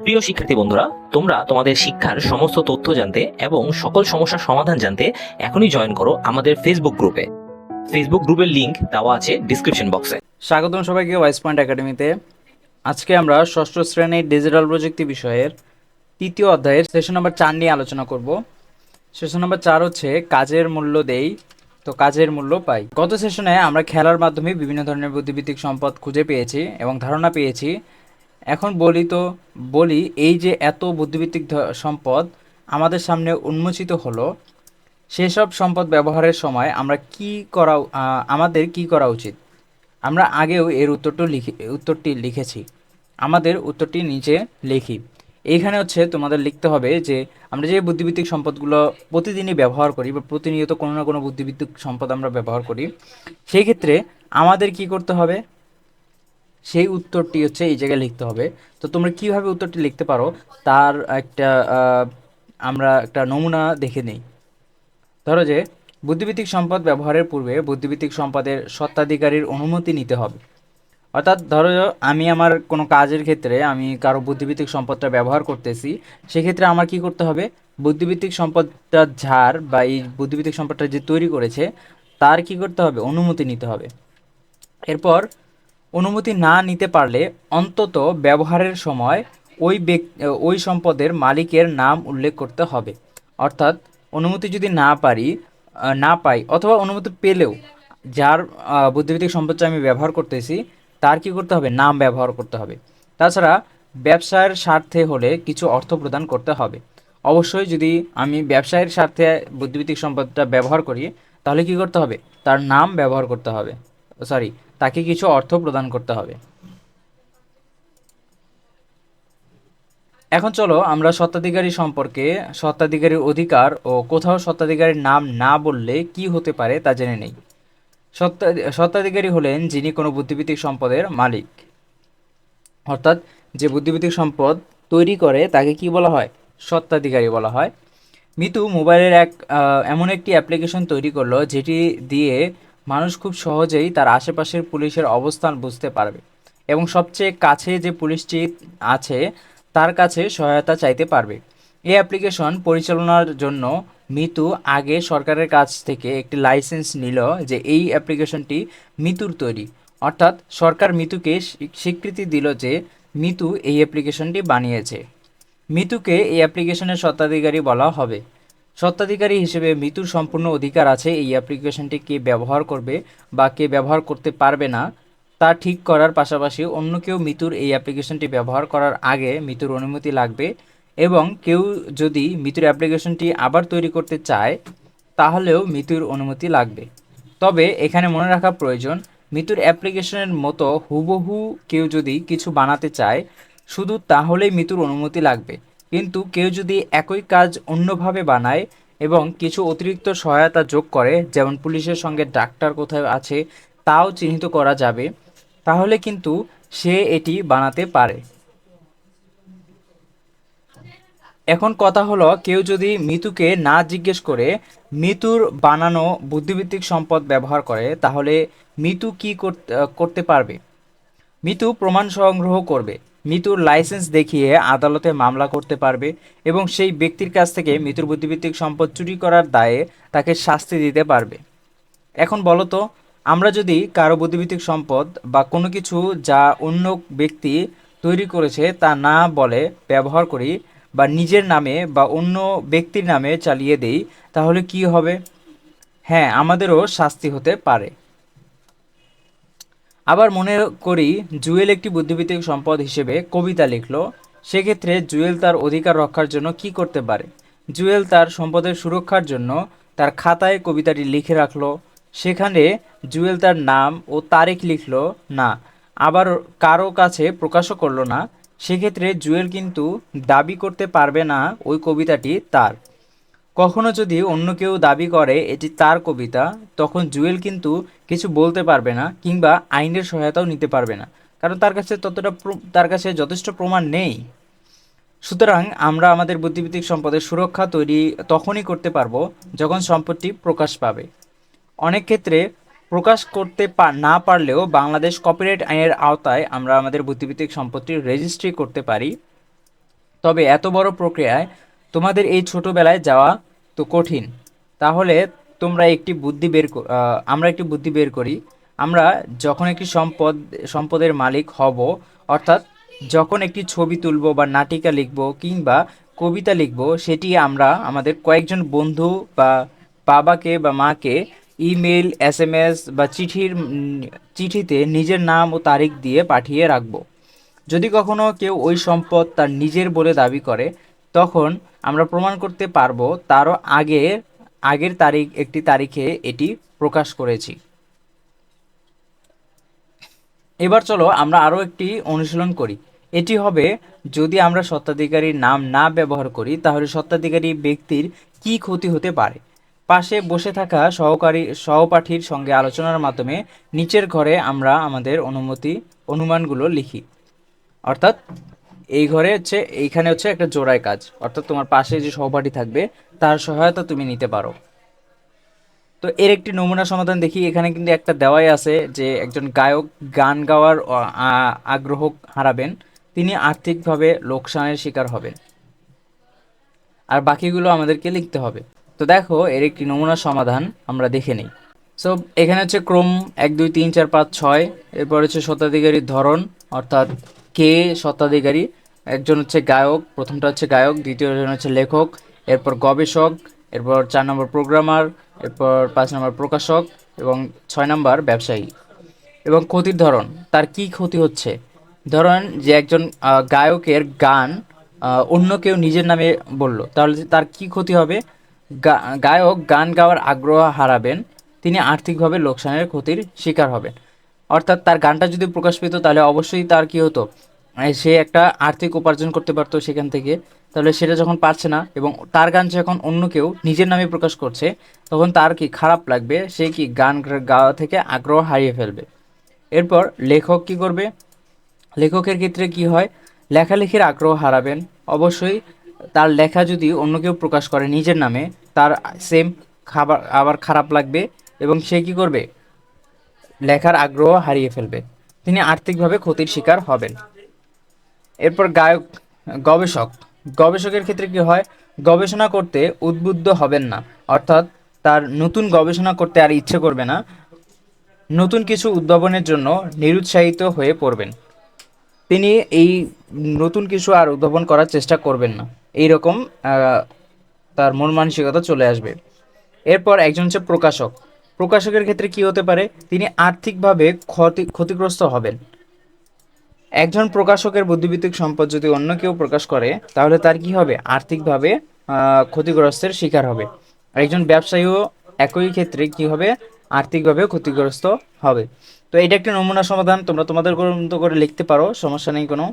প্রিয় শিক্ষার্থী বন্ধুরা, তোমরা তোমাদের শিক্ষার সমস্ত তথ্য জানতে এবং সকল সমস্যার সমাধান জানতে এখনই জয়েন করো আমাদের ফেসবুক গ্রুপে ফেসবুক গ্রুপের লিংক দেওয়া আছে ডিসক্রিপশন বক্সে স্বাগতম সবাইকে ওয়াইস পয়েন্ট একাডেমিতে আজকে আমরা ষষ্ঠ শ্রেণির ডিজিটাল প্রযুক্তি বিষয়ের তৃতীয় অধ্যায়ের সেশন নম্বর চার নিয়ে আলোচনা করব। সেশন নম্বর চার হচ্ছে কাজের মূল্য দেই, তো কাজের মূল্য পাই। গত সেশনে আমরা খেলার মাধ্যমে বিভিন্ন ধরনের বুদ্ধিভিত্তিক সম্পদ খুঁজে পেয়েছি এবং ধারণা পেয়েছি এখন বলি তো, বলি এই যে এত বুদ্ধিভিত্তিক সম্পদ আমাদের সামনে উন্মোচিত হলো, সেসব সম্পদ ব্যবহারের সময় আমরা কি করা আমাদের কি করা উচিত? আমরা আগেও এর উত্তরটি লিখে, উত্তরটি লিখেছি। আমাদের উত্তরটি নিচে লিখি। এইখানে হচ্ছে তোমাদের লিখতে হবে যে, আমরা যে বুদ্ধিভিত্তিক সম্পদগুলো প্রতিদিনই ব্যবহার করি বা প্রতিনিয়ত কোনো না কোনো বুদ্ধিভিত্তিক সম্পদ আমরা ব্যবহার করি, সেই ক্ষেত্রে আমাদের কি করতে হবে? সেই উত্তরটি হচ্ছে এই জায়গায় লিখতে হবে। তো তোমরা কীভাবে উত্তরটি লিখতে পারো? তার একটা আমরা একটা নমুনা দেখে নেই। ধরো যে বুদ্ধিভিত্তিক সম্পদ ব্যবহারের পূর্বে বুদ্ধিভিত্তিক সম্পদের স্বত্বাধিকারীর অনুমতি নিতে হবে। অর্থাৎ ধরো আমি আমার কোনো কাজের ক্ষেত্রে আমি কারও বুদ্ধিভিত্তিক সম্পদটা ব্যবহার করতেছি, সেক্ষেত্রে আমার কি করতে হবে? বুদ্ধিভিত্তিক সম্পদটা যার বা এই বুদ্ধিভিত্তিক সম্পদটা যে তৈরি করেছে, তার কি করতে হবে? অনুমতি নিতে হবে। এরপর অনুমতি না নিতে পারলে অন্তত ব্যবহারের সময় ওই ওই সম্পদের মালিকের নাম উল্লেখ করতে হবে। অর্থাৎ অনুমতি যদি না পারি না পাই অথবা অনুমতি পেলেও যার বুদ্ধিভিত্তিক সম্পদটা আমি ব্যবহার করতেছি, তার কি করতে হবে? নাম ব্যবহার করতে হবে। তাছাড়া ব্যবসায়ের স্বার্থে হলে কিছু অর্থ প্রদান করতে হবে। অবশ্যই যদি আমি ব্যবসায়ের স্বার্থে বুদ্ধিভিত্তিক সম্পদটা ব্যবহার করি, তাহলে কি করতে হবে? তার নাম ব্যবহার করতে হবে। সরি তাকে কিছু অর্থ প্রদান করতে হবে। এখন চলো আমরা স্বত্বাধিকারী সম্পর্কে স্বত্বাধিকারীর অধিকার ও কোথাও স্বত্বাধিকারীর নাম না বললে কি হতে পারে তা জেনে নেই। স্বত্বা স্বত্বাধিকারী হলেন যিনি কোনো বুদ্ধিভিত্তিক সম্পদের মালিক। অর্থাৎ যে বুদ্ধিভিত্তিক সম্পদ তৈরি করে তাকে কি বলা হয়? স্বত্বাধিকারী বলা হয়। মিতু মোবাইলের এক এমন একটি অ্যাপ্লিকেশন তৈরি করল যেটি দিয়ে মানুষ খুব সহজেই তার আশেপাশের পুলিশের অবস্থান বুঝতে পারবে এবং সবচেয়ে কাছে যে পুলিশটি আছে, তার কাছে সহায়তা চাইতে পারবে। এই অ্যাপ্লিকেশন পরিচালনার জন্য মিতু আগে সরকারের কাছ থেকে একটি লাইসেন্স নিল যে এই অ্যাপ্লিকেশনটি মিতুর তৈরি। অর্থাৎ সরকার মিতুকে স্বীকৃতি দিল যে মিতু এই অ্যাপ্লিকেশনটি বানিয়েছে। মিতুকে এই অ্যাপ্লিকেশনের স্বত্বাধিকারী বলা হবে। স্বত্বাধিকারী হিসেবে মিতুর সম্পূর্ণ অধিকার আছে, এই অ্যাপ্লিকেশনটি কে ব্যবহার করবে বা কে ব্যবহার করতে পারবে না, তা ঠিক করার পাশাপাশি অন্য কেউ মিতুর এই অ্যাপ্লিকেশনটি ব্যবহার করার আগে মিতুর অনুমতি লাগবে এবং কেউ যদি মিতুর অ্যাপ্লিকেশনটি আবার তৈরি করতে চায়, তাহলেও মিতুর অনুমতি লাগবে। তবে এখানে মনে রাখা প্রয়োজন মিতুর অ্যাপ্লিকেশনের মতো হুবহু কেউ যদি কিছু বানাতে চায়, শুধু তাহলেই মিতুর অনুমতি লাগবে। কিন্তু কেউ যদি একই কাজ অন্যভাবে বানায় এবং কিছু অতিরিক্ত সহায়তা যোগ করে, যেমন পুলিশের সঙ্গে ডাক্তার কোথায় আছে তাও চিহ্নিত করা যাবে, তাহলে কিন্তু সে এটি বানাতে পারে। এখন কথা হলো, কেউ যদি মিতুকে না জিজ্ঞেস করে, মিতুর বানানো বুদ্ধিভিত্তিক সম্পদ ব্যবহার করে, তাহলে মিতু কি করতে পারবে? মিতু প্রমাণ সংগ্রহ করবে। মিতুর লাইসেন্স দেখিয়ে আদালতে মামলা করতে পারবে এবং সেই ব্যক্তির কাছ থেকে মিতুর বুদ্ধিভিত্তিক সম্পদ চুরি করার দায়ে তাকে শাস্তি দিতে পারবে। এখন বলো তো, আমরা যদি কারও বুদ্ধিভিত্তিক সম্পদ বা কোনো কিছু যা অন্য ব্যক্তি তৈরি করেছে তা না বলে ব্যবহার করি বা নিজের নামে বা অন্য ব্যক্তির নামে চালিয়ে দেই, তাহলে কি হবে? হ্যাঁ আমাদেরও শাস্তি হতে পারে। আবার মনে করি জুয়েল একটি বুদ্ধিভিত্তিক সম্পদ হিসেবে কবিতা লিখলো। সেক্ষেত্রে জুয়েল তার অধিকার রক্ষার জন্য কি করতে পারে? জুয়েল তার সম্পদের সুরক্ষার জন্য তার খাতায় কবিতাটি লিখে রাখল। সেখানে জুয়েল তার নাম ও তারিখ লিখলো, না, আবার কারও কাছে প্রকাশও করল না। সেক্ষেত্রে জুয়েল কিন্তু দাবি করতে পারবে না ওই কবিতাটি তার। কখনো যদি অন্য কেউ দাবি করে এটি তার কবিতা, তখন জুয়েল কিন্তু কিছু বলতে পারবে না কিংবা আইনের সহায়তাও নিতে পারবে না। কারণ তার কাছে ততটা তার কাছে যথেষ্ট প্রমাণ নেই। সুতরাং আমরা আমাদের বুদ্ধিভিত্তিক সম্পদের সুরক্ষা তৈরি তখনই করতে পারব যখন সম্পদটি প্রকাশ পাবে। অনেক ক্ষেত্রে প্রকাশ করতে না পারলেও বাংলাদেশ কপিরাইট আইনের আওতায় আমরা আমাদের বুদ্ধিভিত্তিক সম্পত্তির রেজিস্ট্রি করতে পারি। তবে এত বড় প্রক্রিয়ায় তোমাদের এই ছোটবেলায় যাওয়া তো কঠিন। তাহলে তোমরা একটি বুদ্ধি বের আমরা একটি বুদ্ধি বের করি। আমরা যখন একটি সম্পদ, সম্পদের মালিক হব, অর্থাৎ যখন একটি ছবি তুলব বা নাটিকা লিখব কিংবা কবিতা লিখব, সেটি আমরা আমাদের কয়েকজন বন্ধু বা বাবাকে বা মাকে ইমেল এস এম এস বা চিঠির চিঠিতে নিজের নাম ও তারিখ দিয়ে পাঠিয়ে রাখব। যদি কখনো কেউ ওই সম্পদ তার নিজের বলে দাবি করে তখন আমরা প্রমাণ করতে পারব তারও আগে, আগের তারিখ, একটি তারিখে এটি প্রকাশ করেছি। এবার চলো আমরা আরও একটি অনুশীলন করি। এটি হবে, যদি আমরা স্বত্বাধিকারীর নাম না ব্যবহার করি, তাহলে স্বত্বাধিকারী ব্যক্তির কি ক্ষতি হতে পারে? পাশে বসে থাকা সহকারী, সহপাঠীর সঙ্গে আলোচনার মাধ্যমে নিচের ঘরে আমরা আমাদের অনুমতি, অনুমানগুলো লিখি। অর্থাৎ এই ঘরে হচ্ছে, এইখানে হচ্ছে একটা জোড়ায় কাজ। অর্থাৎ তোমার পাশে যে সহপাঠী থাকবে, তার সহায়তা তুমি নিতে পারো। তো এর একটি নমুনা সমাধান দেখি। এখানে কিন্তু একটা দেওয়াই আছে যে একজন গায়ক গান গাওয়ার আগ্রহ হারাবেন, তিনি আর্থিকভাবে লোকসানের শিকার হবেন। আর বাকিগুলো আমাদেরকে লিখতে হবে। তো দেখো, এর একটি নমুনা সমাধান আমরা দেখে নিই। সো এখানে হচ্ছে ক্রম এক, দুই, তিন, চার, পাঁচ, ছয়, এরপর হচ্ছে স্বত্বাধিকারীর ধরন, অর্থাৎ কে স্বত্বাধিকারী? একজন হচ্ছে গায়ক, প্রথমটা হচ্ছে গায়ক দ্বিতীয়জন হচ্ছে লেখক, এরপর গবেষক, এরপর চার নম্বর প্রোগ্রামার, এরপর পাঁচ নম্বর প্রকাশক এবং ছয় নম্বর ব্যবসায়ী। এবং ক্ষতির ধরন, তার কি ক্ষতি হচ্ছে? ধরেন যে একজন গায়কের গান অন্য কেউ নিজের নামে বলল, তাহলে তার কি ক্ষতি হবে? গায়ক গান গাওয়ার আগ্রহ হারাবেন, তিনি আর্থিকভাবে লোকসানের ক্ষতির শিকার হবেন। অর্থাৎ তার গানটা যদি প্রকাশ পেত, তাহলে অবশ্যই তার কি হতো? সে একটা আর্থিক উপার্জন করতে পারতো সেখান থেকে। তাহলে সেটা যখন পারছে না এবং তার গান যখন অন্য কেউ নিজের নামে প্রকাশ করছে, তখন তার কি খারাপ লাগবে? সে কি গান গাওয়া থেকে আগ্রহ হারিয়ে ফেলবে? এরপর লেখক কি করবে? লেখকের ক্ষেত্রে কি হয়? লেখালেখির আগ্রহ হারাবেন। অবশ্যই তার লেখা যদি অন্য কেউ প্রকাশ করে নিজের নামে, তার সেম খাবার, আবার খারাপ লাগবে এবং সে কি করবে? লেখার আগ্রহ হারিয়ে ফেলবে। তিনি আর্থিকভাবে ক্ষতির শিকার হবেন। এরপর গায়ক, গবেষক। গবেষকের ক্ষেত্রে কি হয়? গবেষণা করতে উদ্বুদ্ধ হবেন না। অর্থাৎ তার নতুন গবেষণা করতে আর ইচ্ছে করবে না। নতুন কিছু উদ্ভাবনের জন্য নিরুৎসাহিত হয়ে পড়বেন। তিনি এই নতুন কিছু আর উদ্ভাবন করার চেষ্টা করবেন না। এই রকম তার মন মানসিকতা চলে আসবে। এরপর একজন হচ্ছে প্রকাশক। প্রকাশকের ক্ষেত্রে কি হতে পারে? তিনি আর্থিকভাবে ক্ষতি, ক্ষতিগ্রস্ত হবেন। একজন প্রকাশকের বুদ্ধিভিত্তিক সম্পদ যদি অন্য কেউ প্রকাশ করে, তাহলে তার কি হবে? আর্থিকভাবে ক্ষতিগ্রস্তের শিকার হবে। একজন ব্যবসায়ীও একই ক্ষেত্রে কি হবে? আর্থিকভাবে ক্ষতিগ্রস্ত হবে। তো এটা একটা নমুনা সমাধান। তোমরা তোমাদের মতো করে লিখতে পারো, সমস্যা নেই কোনো।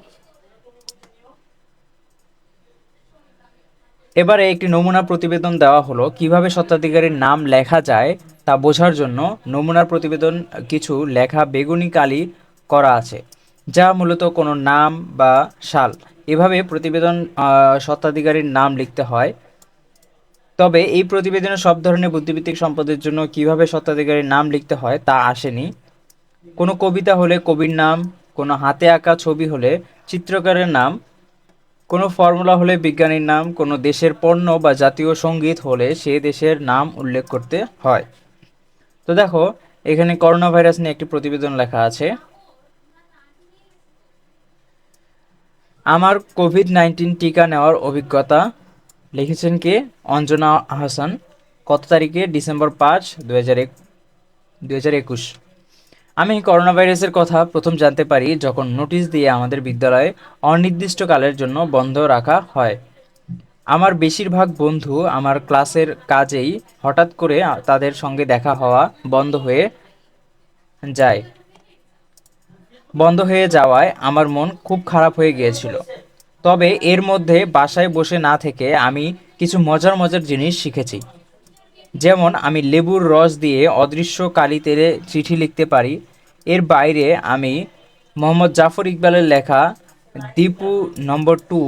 এবারে একটি নমুনা প্রতিবেদন দেওয়া হলো। কীভাবে স্বত্বাধিকারীর নাম লেখা যায়? তা বোঝার জন্য নমুনার প্রতিবেদন কিছু লেখা বেগুনি কালি করা আছে, যা মূলত কোনো নাম বা সাল। এভাবে প্রতিবেদন স্বত্বাধিকারীর নাম লিখতে হয়। তবে এই প্রতিবেদনে সব ধরনের বুদ্ধিভিত্তিক সম্পদের জন্য কীভাবে স্বত্বাধিকারীর নাম লিখতে হয় তা আসেনি। কোনো কবিতা হলে কবির নাম, কোনো হাতে আঁকা ছবি হলে চিত্রকারের নাম, কোনো ফর্মুলা হলে বিজ্ঞানীর নাম, কোনো দেশের পণ্য বা জাতীয় সংগীত হলে সে দেশের নাম উল্লেখ করতে হয়। তো দেখো, এখানে করোনা ভাইরাস নিয়ে একটি প্রতিবেদন লেখা আছে। আমার কোভিড নাইন্টিন টিকা নেওয়ার অভিজ্ঞতা, লিখেছেন কে? অঞ্জনা হাসান। কত তারিখে? ডিসেম্বর পাঁচ দু হাজার একুশ আমি করোনা ভাইরাসের কথা প্রথম জানতে পারি যখন নোটিশ দিয়ে আমাদের বিদ্যালয়ে অনির্দিষ্টকালের জন্য বন্ধ রাখা হয়। আমার বেশিরভাগ বন্ধু আমার ক্লাসের কাজেই হঠাৎ করে তাদের সঙ্গে দেখা হওয়া বন্ধ হয়ে যায়। বন্ধ হয়ে যাওয়ায় আমার মন খুব খারাপ হয়ে গিয়েছিল। তবে এর মধ্যে বাসায় বসে না থেকে আমি কিছু মজার মজার জিনিস শিখেছি। যেমন আমি লেবুর রস দিয়ে অদৃশ্য কালি তেলে চিঠি লিখতে পারি। এর বাইরে আমি মোহাম্মদ জাফর ইকবালের লেখা দীপু নম্বর টু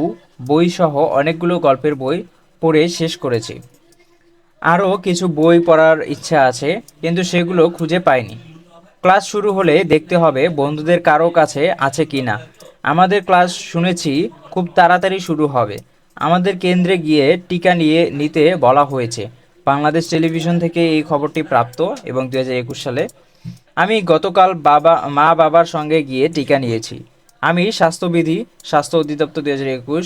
বই সহ অনেকগুলো গল্পের বই পড়ে শেষ করেছি। আরও কিছু বই পড়ার ইচ্ছা আছে, কিন্তু সেগুলো খুঁজে পাইনি। ক্লাস শুরু হলে দেখতে হবে বন্ধুদের কারও কাছে আছে কি না। আমাদের ক্লাস শুনেছি খুব তাড়াতাড়ি শুরু হবে। আমাদের কেন্দ্রে গিয়ে টিকা নিয়ে নিতে বলা হয়েছে। বাংলাদেশ টেলিভিশন থেকে এই খবরটি প্রাপ্ত এবং দু হাজার একুশ সালে আমি গতকাল বাবা, মা বাবার সঙ্গে গিয়ে টিকা নিয়েছি। আমি স্বাস্থ্যবিধি, স্বাস্থ্য অধিদপ্তর দু হাজার একুশ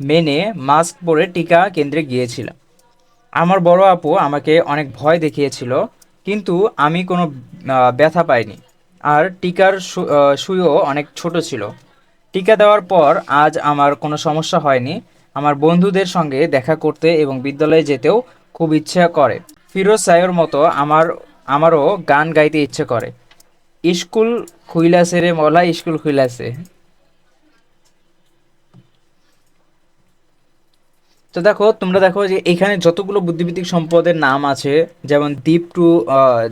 মেনে মাস্ক পরে টিকা কেন্দ্রে গিয়েছিলাম। আমার বড় আপু আমাকে অনেক ভয় দেখিয়েছিল, কিন্তু আমি কোনো ব্যথা পাইনি। আর টিকার সুইও অনেক ছোট ছিল। টিকা দেওয়ার পর আজ আমার কোনো সমস্যা হয়নি। আমার বন্ধুদের সঙ্গে দেখা করতে এবং বিদ্যালয়ে যেতেও খুব ইচ্ছা করে। ফিরোজ সাইয়ের মতো আমার, আমারও গান গাইতে ইচ্ছে করে। স্কুল খুইলাসে রে মলা স্কুল খুইলাসে তো দেখো, তোমরা দেখো যে এখানে যতগুলো বুদ্ধিবৃত্তিক সম্পদের নাম আছে, যেমন দ্বীপ টু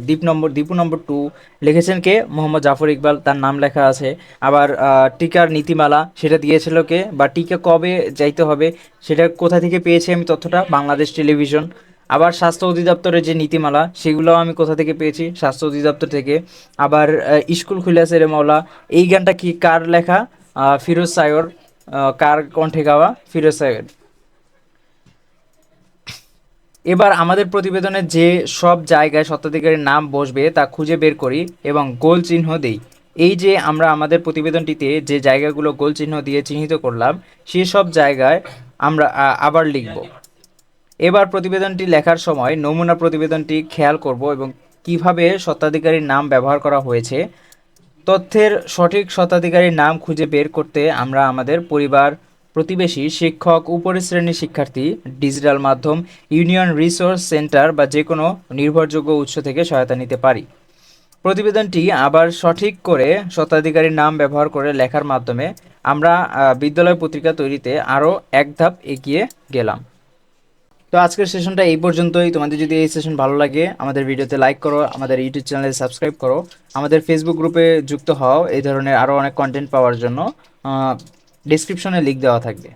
দ্বীপ নম্বর দীপু নম্বর টু, লিখেছেন কে? মোহাম্মদ জাফর ইকবাল, তার নাম লেখা আছে। আবার টিকার নীতিমালা, সেটা দিয়েছিল কে? বা টিকা কবে যাইতে হবে, সেটা কোথা থেকে পেয়েছি আমি তথ্যটা? বাংলাদেশ টেলিভিশন। আবার স্বাস্থ্য অধিদপ্তরের যে নীতিমালা, সেগুলোও আমি কোথা থেকে পেয়েছি? স্বাস্থ্য অধিদপ্তর থেকে। আবার স্কুল খুলেছে রে মৌলা এই গানটা কি কার লেখা? ফিরোজ সায়র। কার কণ্ঠে গাওয়া? ফিরোজ সায়র। এবার আমাদের প্রতিবেদনে যে সব জায়গায় স্বত্বাধিকারীর নাম বসবে, তা খুঁজে বের করি এবং গোল চিহ্ন দিই। এই যে আমরা আমাদের প্রতিবেদনটিতে যে জায়গাগুলো গোল চিহ্ন দিয়ে চিহ্নিত করলাম সেই সব জায়গায় আমরা আবার লিখব। এবার প্রতিবেদনটি লেখার সময় নমুনা প্রতিবেদনটি খেয়াল করব এবং কীভাবে স্বত্বাধিকারীর নাম ব্যবহার করা হয়েছে। তথ্যের সঠিক স্বত্বাধিকারীর নাম খুঁজে বের করতে আমরা আমাদের পরিবার, প্রতিবেশী, শিক্ষক উপরের শ্রেণির শিক্ষার্থী, ডিজিটাল মাধ্যম, ইউনিয়ন রিসোর্স সেন্টার বা যে কোনো নির্ভরযোগ্য উৎস থেকে সহায়তা নিতে পারি। প্রতিবেদনটি আবার সঠিক করে স্বত্বাধিকারীর নাম ব্যবহার করে লেখার মাধ্যমে আমরা বিদ্যালয় পত্রিকা তৈরিতে আরও এক ধাপ এগিয়ে গেলাম। তো আজকের সেশনটা এই পর্যন্তই। তোমাদের যদি এই সেশন ভালো লাগে, আমাদের ভিডিওতে লাইক করো, আমাদের ইউটিউব চ্যানেলে সাবস্ক্রাইব করো, আমাদের ফেসবুক গ্রুপে যুক্ত হও, এই ধরনের আরও অনেক কন্টেন্ট পাওয়ার জন্য। ডিসক্রিপশনে লিঙ্ক দেওয়া থাকবে।